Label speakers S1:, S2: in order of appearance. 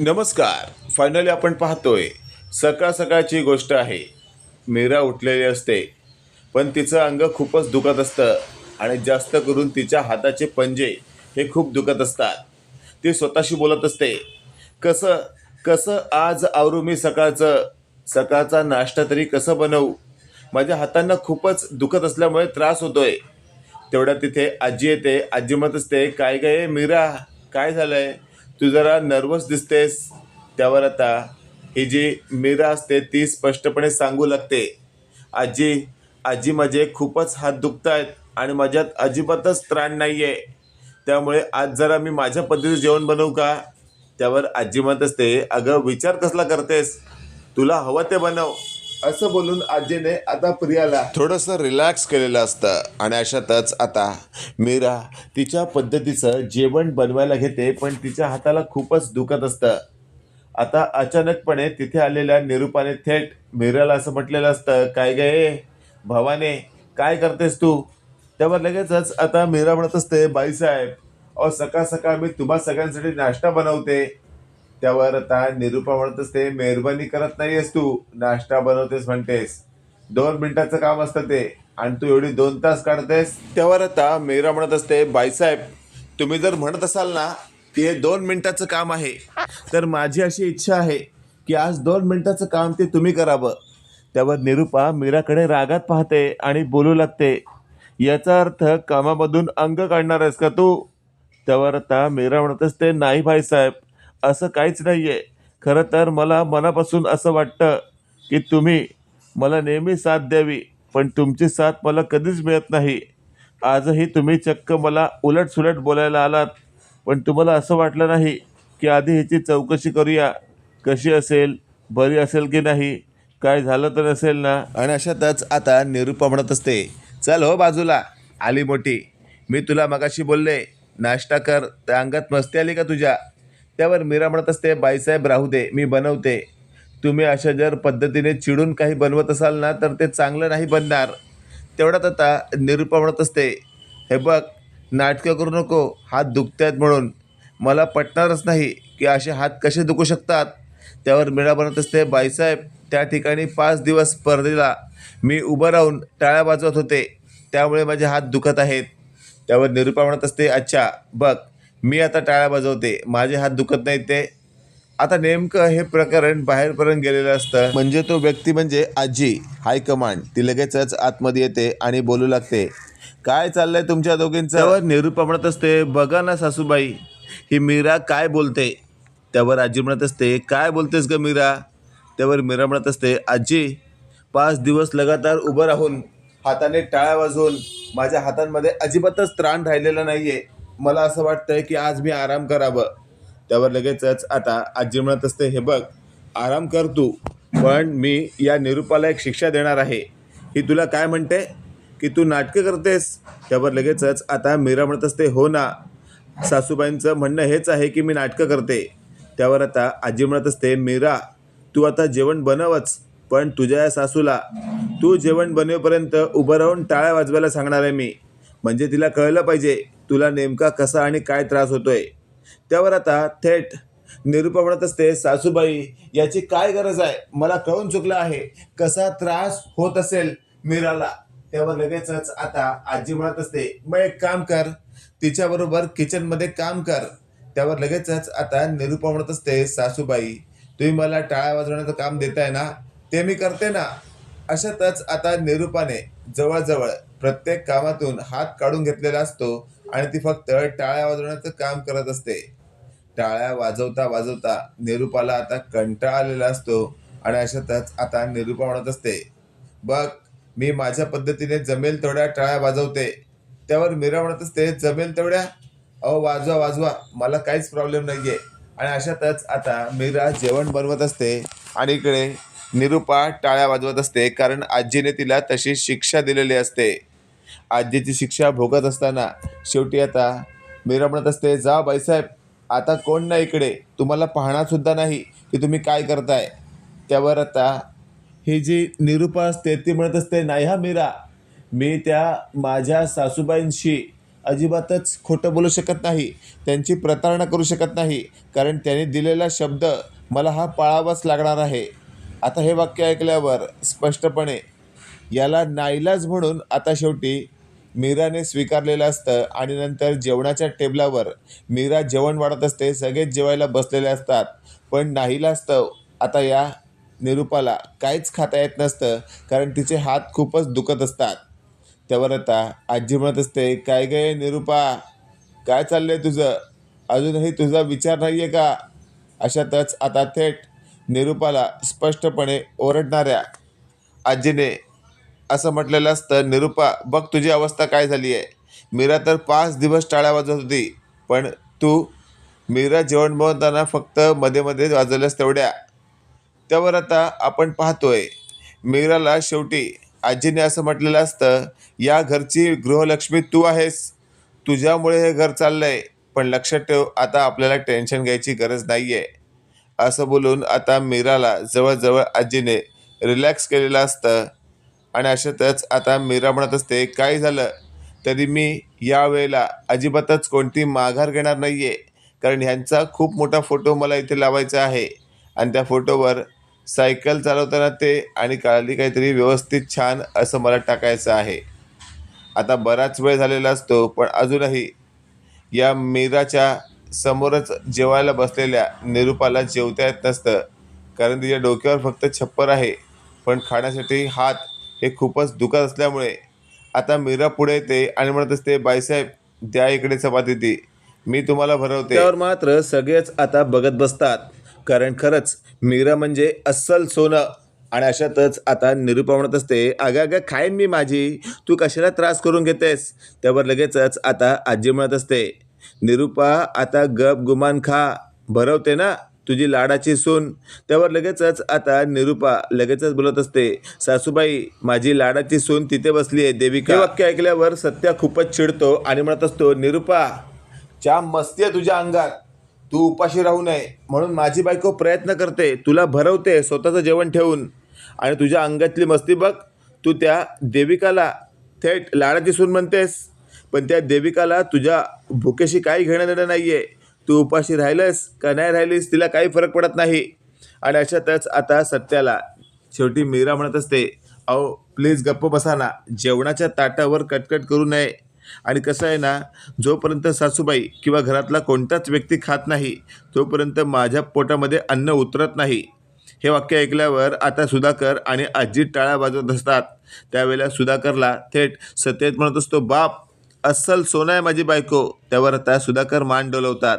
S1: नमस्कार. फायनली आपण पाहतोय सकाळ सकाळची गोष्ट आहे. मीरा उठलेली असते पण तिचं अंग खूपच दुखत असतं आणि जास्त करून तिच्या हाताचे पंजे हे खूप दुखत असतात. ती स्वतःशी बोलत असते कसं कसं आज आवरू मी सकाळचं? सकाळचा नाश्ता तरी कसं बनवू? माझ्या हातांना खूपच दुखत असल्यामुळे त्रास होतोय. तेवढ्या तिथे आजी येते आजी म्हणत असते काय काय मीरा? काय झालंय? तू जरा नर्वस दिसतेस. त्यावर आता ही जी मीरा असते ती स्पष्टपणे सांगू लागते. आजी आजी माझे खूपच हात दुखत आहेत आणि माझ्यात अजिबातच त्राण नाही आहे त्यामुळे आज जरा मी माझ्या पद्धतीचं जेवण बनवू का? त्यावर आजी म्हणत असते अगं विचार कसला करतेस? तुला हवं ते बनव. असं बोलून आजीने आता प्रियाला थोडंसं रिलॅक्स केलेलं असतं. आणि अशातच आता मीरा तिच्या पद्धतीचं जेवण बनवायला घेते पण तिच्या हाताला खूपच दुखत असतं. आता अचानकपणे तिथे आलेल्या निरूपाने थेट मीराला असं म्हटलेलं असतं काय गे भवाने काय करतेस तू? त्यावर लगेचच आता मीरा म्हणत असते बाईसाहेब अहो सकाळ सकाळ मी तुम्हा सगळ्यांसाठी नाश्ता बनवते. त्यावर आता निरूपा म्हणतच ते मेहरबानी करत नाहीयेस तू. नाश्ता बनवतेस म्हणतेस. दोन मिनिटाचं काम असतं ते. आणि तू एवढी दोन तास काढतेस. त्यावर आता मीरा म्हणत असते बाईसाहेब तुम्ही जर म्हणत असाल ना की हे दोन मिनिटाचं काम आहे तर माझी अशी इच्छा आहे की आज दोन मिनिटाचं काम ते तुम्ही करावं. त्यावर निरूपा मीराकडे रागात पाहते आणि बोलू लागते. याचा अर्थ कामामधून अंग काढणार आहेस का तू? त्यावर आता मीरा म्हणत असते नाही भाईसाहेब असं काहीच नाही आहे खरं तर मला मनापासून असं वाटतं की तुम्ही मला नेहमी साथ द्यावी पण तुमची साथ मला कधीच मिळत नाही. आजही तुम्ही चक्क मला उलटसुलट बोलायला आलात पण तुम्हाला असं वाटलं नाही की आधी ह्याची चौकशी करूया कशी असेल बरी असेल की नाही काय झालं तर नसेल ना? आणि अशातच आता निरूपा म्हणत असते चल हो बाजूला आली मोठी. मी तुला मगाशी बोलले नाश्ता कर त्या अंगात मस्ती आली का तुझ्या? त्यावर मीरा म्हणत असते बाईसाहेब राहू दे मी बनवते. तुम्ही अशा जर पद्धतीने चिडून काही बनवत असाल ना तर ते चांगलं नाही बनणार. तेवढ्यात आता निरूपा म्हणत असते हे बघ नाटकं करू नको हात दुखत आहेत म्हणून. मला पटणारच नाही की असे हात कसे दुखू शकतात. त्यावर मीरा म्हणत असते बाईसाहेब त्या ठिकाणी पाच दिवस स्पर्धेला मी उभं राहून टाळ्या वाजवत होते. त्यामुळे माझे हात दुखत आहेत. त्यावर निरूपा म्हणत असते अच्छा बघ मी आता टाळ्या वाजवते माझे हात दुखत नाहीत ते. आता नेमकं हे प्रकरण बाहेरपर्यंत गेलेलं असतं. म्हणजे तो व्यक्ती म्हणजे आजी. हायकमांड ती लगेचच आतमध्ये येते आणि बोलू लागते. काय चाललंय तुमच्या दोघींचं? त्यावर निरूपा म्हणत असते बघा ना सासूबाई ही मीरा काय बोलते? त्यावर आजी म्हणत असते काय बोलतेस ग मीरा? त्यावर मीरा म्हणत असते आजी पाच दिवस लगातार उभं राहून हाताने टाळ्या वाजवून माझ्या हातांमध्ये अजिबातच त्राण राहिलेला आहे मला असं वाटतंय की आज मी आराम करावं. त्यावर लगेचच आता आजी म्हणत असते हे बघ आराम कर तू पण मी या निरूपाला एक शिक्षा देणार आहे. ही तुला काय म्हणते? की तू नाटकं करतेस? त्यावर लगेचच आता मीरा म्हणत असते हो ना सासूबाईंचं म्हणणं हेच आहे की मी नाटकं करते. त्यावर आता आजी म्हणत असते मीरा तू आता जेवण बनवच पण तुझ्या या सासूला तू जेवण बनवेपर्यंत उभं राहून टाळ्या वाजवायला सांगणार आहे मी. म्हणजे तिला कळलं पाहिजे तुला नेमका कसा आणि काय त्रास होतोय? त्यावर आता थेट निरूपा म्हणत असते सासूबाई याची काय गरज आहे? मला कळून चुकलं आहे. कसा त्रास होत असेल मीराला? त्यावर लगेचच आता आजी म्हणत असते मग एक काम कर तिच्याबरोबर किचनमध्ये काम कर. त्यावर लगेचच आता निरूपा म्हणत असते सासूबाई तुम्ही मला टाळ्या वाजवण्याचं काम देताय ना? ते मी करते ना? अशातच आता निरूपाने जवळजवळ प्रत्येक कामातून हात काढून घेतलेला असतो. आणि ती फक्त टाळ्या वाजवण्याचं काम करत असते. टाळ्या वाजवता वाजवता निरूपाला आता कंटाळा आलेला असतो आणि अशातच आता निरूपा म्हणत असते बघ मी माझ्या पद्धतीने जमेल तेवढ्या टाळ्या वाजवते. त्यावर मीरा म्हणत असते जमेल तेवढ्या? अहो वाजवा वाजवा मला काहीच प्रॉब्लेम नाहीये. आणि अशातच आता मीरा जेवण बनवत असते आणि इकडे निरूपा टाळ्या वाजवत असते कारण आजीने तिला तशी शिक्षा दिलेली असते. आज्याची शिक्षा भोगत असताना शेवटी आता मीरा म्हणत असते जा बाईसाहेब आता कोण नाही इकडे? तुम्हाला पाहणारसुद्धा नाही की तुम्ही काय करताय. त्यावर आता ही जी निरूपा असते ती म्हणत असते नाही हा मीरा मी त्या माझ्या सासूबाईंशी अजिबातच खोटं बोलू शकत नाही त्यांची प्रतारणा करू शकत नाही कारण त्यांनी दिलेला शब्द मला हा पाळावाच लागणार आहे. आता हे वाक्य ऐकल्यावर स्पष्टपणे याला नाईलाज म्हणून आता शेवटी मीराने स्वीकारलेलं असतं आणि नंतर जेवणाच्या टेबलावर मीरा जेवण वाढत असते सगळेच जेवायला बसलेले असतात. पण नाईलाजतं आता या निरूपाला काहीच खाता येत नसतं कारण तिचे हात खूपच दुखत असतात. त्यावर आता आजी म्हणत असते काय गय निरूपा? काय चाललंय तुझं? अजूनही तुझा विचार नाही आहे का? अशातच आता थेट निरूपाला स्पष्टपणे ओरडणाऱ्या आजीने असं म्हटलेलं असतं निरुपा बघ तुझी अवस्था काय झाली आहे. मीरा तर पाच दिवस टाळ्या वाजवत होती पण तू मीरा जेवण बनवताना फक्त मध्ये मध्ये वाजवल्यास तेवढ्या. त्यावर आता आपण पाहतोय मीराला शेवटी आजीने असं म्हटलेलं असतं या घरची गृहलक्ष्मी तू आहेस. तुझ्यामुळे हे घर चाललंय पण लक्षात ठेव आता आपल्याला टेन्शन घ्यायची गरज नाही आहे असं बोलून आता मीराला जवळजवळ आजीने रिलॅक्स केलेलं असतं. आणि अशातच आता मीरा म्हणत असते काय झालं? तरी मी यावेळेला अजिबातच कोणती माघार घेणार नाही आहे कारण ह्यांचा खूप मोठा फोटो मला इथे लावायचा आहे. आणि त्या फोटोवर सायकल चालवताना ते आणि काळाली काहीतरी व्यवस्थित छान असं मला टाकायचं आहे. आता बराच वेळ झालेला असतो पण अजूनही या मीराच्या समोरच जेवायला बसलेल्या निरूपाला जेवता येत नसतं. कारण तिच्या डोक्यावर फक्त छप्पर आहे. पण खाण्यासाठी हात हे खूपच दुखत असल्यामुळे आता मीरा पुढे येते आणि म्हणत असते बाईसाहेब द्या इकडे चपाती. ती मी तुम्हाला भरवते. त्यावर मात्र सगळेच आता बघत बसतात. कारण खरंच मीरा म्हणजे अस्सल सोनं. आणि अशातच आता निरूपा म्हणत असते अगं अगं खाईन मी माझी. तू कशाला त्रास करून घेतेस? त्यावर लगेचच आता आजी म्हणत असते निरूपा आता गप गुमान खा. भरवते ना? तुझी लाडाची सून. त्यावर लगेचच आता निरूपा लगेचच बोलत असते सासूबाई माझी लाडाची सून तिथे बसली आहे देविका. हे वाक्य ऐकल्यावर सत्या खूपच चिडतो आणि म्हणत असतो निरूपा च्या मस्ती आहे तुझ्या अंगात. तू उपाशी राहू नये. म्हणून माझी बायको प्रयत्न करते. तुला भरवते स्वतःचं जेवण ठेवून. आणि तुझ्या अंगातली मस्ती बघ. तू त्या देविकाला थेट लाडाची सून म्हणतेस. पण त्या देविकाला तुझ्या भुकेशी काही घेणं देणं नाही आहे तू उपाशी राहिलंस का नाही राहिलीस तिला काही फरक पडत नाही. आणि अशातच आता सत्याला शेवटी मीरा म्हणत असते अहो प्लीज गप्प बसा ना जेवणाच्या ताटावर कटकट करू नये. आणि कसं आहे ना जोपर्यंत सासूबाई किंवा घरातला कोणताच व्यक्ती खात नाही तोपर्यंत माझ्या पोटामध्ये अन्न उतरत नाही. हे वाक्य ऐकल्यावर आता सुधाकर आणि आजी टाळ्या वाजवत असतात त्यावेळेला सुधाकरला थेट सत्येत म्हणत असतो बाप अस्सल सोनं आहे माझी बायको. त्यावर आता सुधाकर मान डोलवतात.